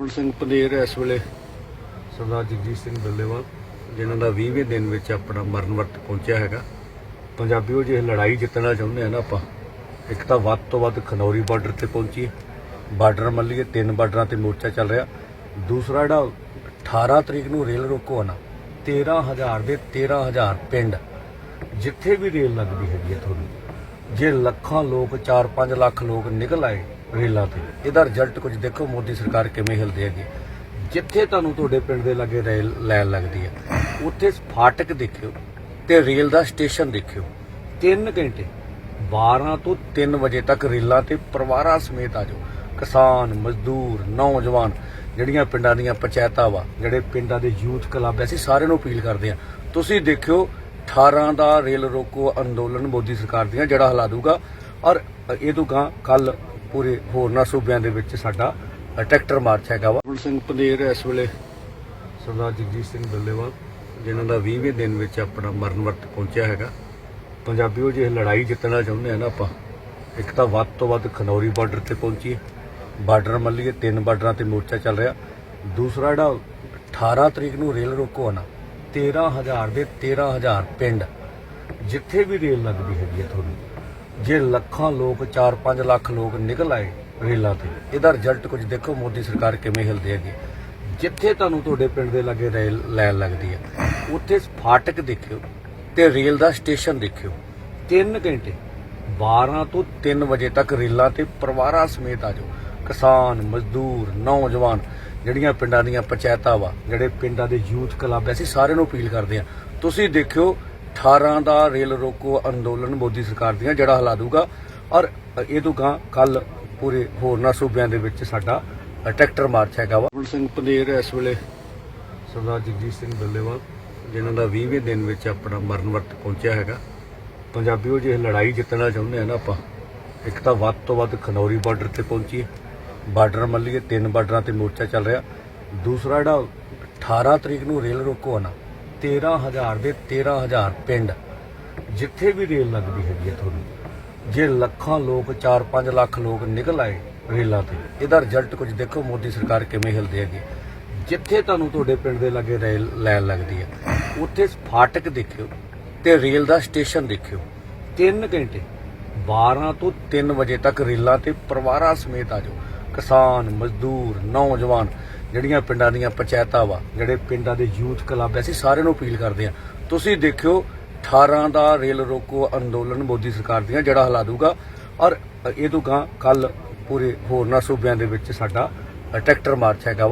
ਰਮਨ ਸਿੰਘ ਪੰਦੇਰ ਇਸ ਵੇਲੇ ਸਰਦਾਰ ਜਗਜੀਤ ਸਿੰਘ ਬੱਲੇਵਾਲ, ਜਿਨ੍ਹਾਂ ਦਾ 20ਵੇਂ ਦਿਨ ਵਿੱਚ ਆਪਣਾ ਮਰਨ ਵਰਤ ਪਹੁੰਚਿਆ ਹੈਗਾ। ਪੰਜਾਬੀਓ ਜੇ ਲੜਾਈ ਜਿੱਤਣਾ ਚਾਹੁੰਦੇ ਆ ਨਾ ਆਪਾਂ, ਇੱਕ ਤਾਂ ਵੱਧ ਤੋਂ ਵੱਧ ਖਨੌਰੀ ਬਾਰਡਰ ਤੇ ਪਹੁੰਚੀਏ ਬਾਰਡਰ ਮੱਲੀਏ, ਤਿੰਨ ਬਾਰਡਰਾਂ ਤੇ ਮੋਰਚਾ ਚੱਲ ਰਿਹਾ। ਦੂਸਰਾ ਜਿਹੜਾ 18 ਤਰੀਕ ਨੂੰ ਰੇਲ ਰੋਕੋ ਆ ਨਾ 13000 ਦੇ 13000 ਪਿੰਡ, ਜਿੱਥੇ ਵੀ ਰੇਲ ਲੱਗਦੀ ਹੈਗੀ ਹੈ ਤੁਹਾਨੂੰ, ਜੇ ਲੱਖਾਂ ਲੋਕ 4-5 ਲੱਖ ਲੋਕ ਨਿਕਲ ਆਏ ਰੇਲਾਂ ਤੇ। ਇਹਦਾ ਰਿਜ਼ਲਟ ਕੁਝ ਦੇਖੋ, ਮੋਦੀ ਸਰਕਾਰ ਕਿਵੇਂ ਹਿਲਦੀ ਹੈਗੀ। ਜਿੱਥੇ ਤੁਹਾਨੂੰ ਤੁਹਾਡੇ ਪਿੰਡ ਦੇ ਲਾਗੇ ਰੇਲ ਲਾਈਨ ਲੱਗਦੀ ਹੈ, ਉੱਥੇ ਫਾਟਕ ਦੇਖਿਓ ਤੇ ਰੇਲ ਦਾ ਸਟੇਸ਼ਨ ਦੇਖਿਓ। 3 ਘੰਟੇ 12 ਤੋਂ 3 ਵਜੇ ਤੱਕ ਰੇਲਾਂ ਤੇ ਪਰਿਵਾਰਾਂ ਸਮੇਤ ਆ ਜਾਓ। ਕਿਸਾਨ, ਮਜ਼ਦੂਰ, ਨੌਜਵਾਨ, ਜਿਹੜੀਆਂ ਪਿੰਡਾਂ ਦੀਆਂ ਪੰਚਾਇਤਾਂ ਵਾ, ਜਿਹੜੇ ਪਿੰਡਾਂ ਦੇ ਯੂਥ ਕਲੱਬ ਐ ਅਸੀਂ ਸਾਰਿਆਂ ਨੂੰ ਅਪੀਲ ਕਰਦੇ ਆ ਤੁਸੀਂ ਦੇਖਿਓ 18 ਦਾ ਰੇਲ ਰੋਕੋ ਅੰਦੋਲਨ ਮੋਦੀ ਸਰਕਾਰ ਦੀਆਂ, ਜਿਹੜਾ ਹਿਲਾ ਦੂਗਾ ਔਰ ਇਹ ਤੋਂ ਗਾਂ ਕੱਲ ਪੂਰੇ ਹੋਰਨਾਂ ਸੂਬਿਆਂ ਦੇ ਵਿੱਚ ਸਾਡਾ ਟਰੈਕਟਰ ਮਾਰਚ ਹੈਗਾ ਵਾ। ਸਿੰਘ ਪੰਦੇਰ ਇਸ ਵੇਲੇ ਸਰਦਾਰ ਜਗਜੀਤ ਸਿੰਘ ਬੱਲੇਵਾਲ ਜਿਨ੍ਹਾਂ ਦਾ 20ਵੇਂ ਦਿਨ ਵਿੱਚ ਆਪਣਾ ਮਰਨ ਵਰਤ ਪਹੁੰਚਿਆ ਹੈਗਾ। ਪੰਜਾਬੀਓ ਜੇ ਲੜਾਈ ਜਿੱਤਣਾ ਚਾਹੁੰਦੇ ਆ ਨਾ ਆਪਾਂ ਇੱਕ ਤਾਂ ਵੱਧ ਤੋਂ ਵੱਧ ਖਨੌਰੀ ਬਾਰਡਰ ਤੇ ਪਹੁੰਚੀਏ। ਬਾਰਡਰ ਮੱਲੀਏ ਤਿੰਨ ਬਾਰਡਰਾਂ ਤੇ ਮੋਰਚਾ ਚੱਲ ਰਿਹਾ। ਦੂਸਰਾ ਜਿਹੜਾ 18 ਤਰੀਕ ਨੂੰ ਰੇਲ ਰੋਕੋ ਆ ਨਾ 13000 ਦੇ 13000 ਪਿੰਡ ਜਿੱਥੇ ਵੀ ਰੇਲ ਲੱਗਦੀ ਹੈਗੀ ਹੈ ਤੁਹਾਨੂੰ ਜੇ ਲੱਖਾਂ ਲੋਕ 4-5 ਲੱਖ ਲੋਕ ਨਿਕਲ ਆਏ ਰੇਲਾਂ ਤੇ, ਇਹਦਾ ਰਿਜ਼ਲਟ ਕੁਝ ਦੇਖੋ ਮੋਦੀ ਸਰਕਾਰ ਕਿਵੇਂ ਹਿਲਦੀ ਹੈਗੀ। ਜਿੱਥੇ ਤੁਹਾਨੂੰ ਤੁਹਾਡੇ ਪਿੰਡ ਦੇ ਲਾਗੇ ਰੇਲ ਲਾਈਨ ਲੱਗਦੀ ਹੈ, ਉੱਥੇ ਫਾਟਕ ਦੇਖਿਓ ਤੇ ਰੇਲ ਦਾ ਸਟੇਸ਼ਨ ਦੇਖਿਓ 3 ਘੰਟੇ 12 ਤੋਂ 3 ਵਜੇ ਤੱਕ ਰੇਲਾਂ ਤੇ ਪਰਿਵਾਰਾਂ ਸਮੇਤ ਆ ਜਾਓ। ਕਿਸਾਨ, ਮਜ਼ਦੂਰ, ਨੌਜਵਾਨ, ਜਿਹੜੀਆਂ ਪਿੰਡਾਂ ਦੀਆਂ ਪੰਚਾਇਤਾਂ ਵਾ, ਜਿਹੜੇ ਪਿੰਡਾਂ ਦੇ ਯੂਥ ਕਲੱਬ ਐ, ਅਸੀਂ ਸਾਰਿਆਂ ਨੂੰ ਅਪੀਲ ਕਰਦੇ ਆ ਤੁਸੀਂ ਦੇਖਿਓ 18 ਦਾ ਰੇਲ ਰੋਕੋ ਅੰਦੋਲਨ ਮੋਦੀ ਸਰਕਾਰ ਦੀਆਂ ਜਿਹੜਾ ਹਿਲਾ ਦੂਗਾ ਔਰ ਇਹ ਤੋਂ ਗਾਂ ਕੱਲ ਪੂਰੇ ਹੋਰਨਾਂ ਸੂਬਿਆਂ ਦੇ ਵਿੱਚ ਸਾਡਾ ਟਰੈਕਟਰ ਮਾਰਚ ਹੈਗਾ ਵਾ। ਰਮਨ ਸਿੰਘ ਪੰਦੇਰ ਇਸ ਵੇਲੇ ਸਰਦਾਰ ਜਗਜੀਤ ਸਿੰਘ ਬੱਲੇਵਾਲ, ਜਿਨ੍ਹਾਂ ਦਾ 20ਵੇਂ ਦਿਨ ਵਿੱਚ ਆਪਣਾ ਮਰਨ ਵਰਤ ਪਹੁੰਚਿਆ ਹੈਗਾ। ਪੰਜਾਬੀਓ, ਜੇ ਇਹ ਲੜਾਈ ਜਿੱਤਣਾ ਚਾਹੁੰਦੇ ਆ ਨਾ ਆਪਾਂ, ਇੱਕ ਤਾਂ ਵੱਧ ਤੋਂ ਵੱਧ ਖਨੌਰੀ ਬਾਰਡਰ ਤੇ ਪਹੁੰਚੀਏ। ਬਾਰਡਰ ਮੱਲੀਏ, ਤਿੰਨ ਬਾਰਡਰਾਂ ਤੇ ਮੋਰਚਾ ਚੱਲ ਰਿਹਾ। ਦੂਸਰਾ ਜਿਹੜਾ 18 ਤਰੀਕ ਨੂੰ ਰੇਲ ਰੋਕੋ ਆ ਨਾ 13000 ਦੇ 13000 ਪਿੰਡ ਜਿੱਥੇ ਵੀ ਰੇਲ ਲੱਗਦੀ ਹੈਗੀ ਹੈ ਤੁਹਾਨੂੰ ਜੇ ਲੱਖਾਂ ਲੋਕ 4-5 ਲੱਖ ਲੋਕ ਨਿਕਲ ਆਏ ਰੇਲਾਂ ਤੇ, ਇਹਦਾ ਰਿਜ਼ਲਟ ਕੁਝ ਦੇਖੋ, ਮੋਦੀ ਸਰਕਾਰ ਕਿਵੇਂ ਹਿਲਦੀ ਹੈਗੀ ਜਿੱਥੇ ਤੁਹਾਨੂੰ ਤੁਹਾਡੇ ਪਿੰਡ ਦੇ ਲਾਗੇ ਰੇਲ ਲਾਈਨ ਲੱਗਦੀ ਹੈ, ਉੱਥੇ ਫਾਟਕ ਦੇਖਿਓ ਤੇ ਰੇਲ ਦਾ ਸਟੇਸ਼ਨ ਦੇਖਿਓ 3 ਘੰਟੇ 12 ਤੋਂ 3 ਵਜੇ ਤੱਕ ਰੇਲਾਂ ਤੇ ਪਰਿਵਾਰਾਂ ਸਮੇਤ ਆ ਜਾਓ। ਕਿਸਾਨ, ਮਜ਼ਦੂਰ, ਨੌਜਵਾਨ, ਜਿਹੜੀਆਂ ਪਿੰਡਾਂ ਦੀਆਂ ਪੰਚਾਇਤਾਂ ਵਾ, ਜਿਹੜੇ ਪਿੰਡਾਂ ਦੇ ਯੂਥ ਕਲੱਬ ਐ, ਅਸੀਂ ਸਾਰਿਆਂ ਨੂੰ ਅਪੀਲ ਕਰਦੇ ਆ ਤੁਸੀਂ ਦੇਖਿਓ 18 ਦਾ ਰੇਲ ਰੋਕੋ ਅੰਦੋਲਨ ਮੋਦੀ ਸਰਕਾਰ ਦੀਆਂ ਜਿਹੜਾ ਹਿਲਾ ਦੂਗਾ ਔਰ ਇਹ ਤੋਂ ਗਾਂ ਕੱਲ ਪੂਰੇ ਹੋਰਨਾਂ ਸੂਬਿਆਂ ਦੇ ਵਿੱਚ ਸਾਡਾ ਟਰੈਕਟਰ ਮਾਰਚ ਹੈਗਾ ਵਾ।